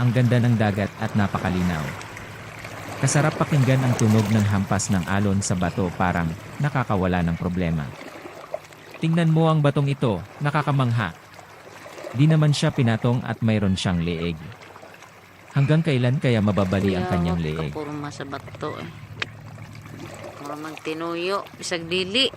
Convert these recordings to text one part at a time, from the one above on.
Ang ganda ng dagat at napakalinaw. Kasarap pakinggan ang tunog ng hampas ng alon sa bato parang nakakawala ng problema. Tingnan mo ang batong ito, nakakamangha. Di naman siya pinatong at mayroon siyang leeg. Hanggang kailan kaya mababali ang kanyang leeg? Kapurma sa bato eh. Maramang tinuyo. Bisag dili.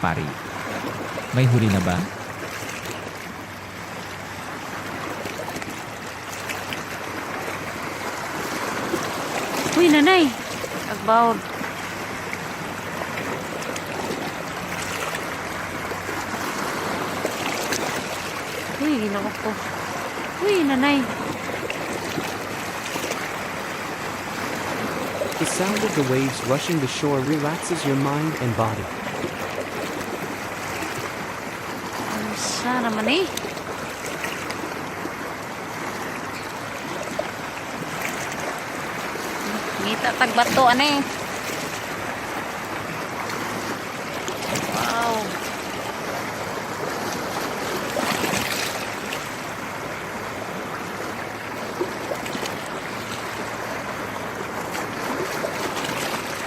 Pari. May huli na ba? Uy, nanay. Agbawd. Uy, ginoo ko. Uy, nanay. The sound of the waves rushing the shore relaxes your mind and body. Ano sa naman eh? Ngita tagbato ano eh. Wow.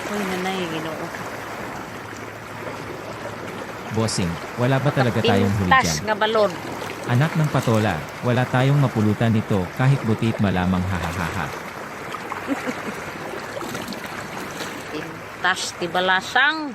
Uy, nanay, ginoo. Bossing, wala ba talaga tayong huli dyan? nga balon. Anak ng patola, wala tayong mapulutan nito kahit butit malamang hahaha. Pintas ti balasang.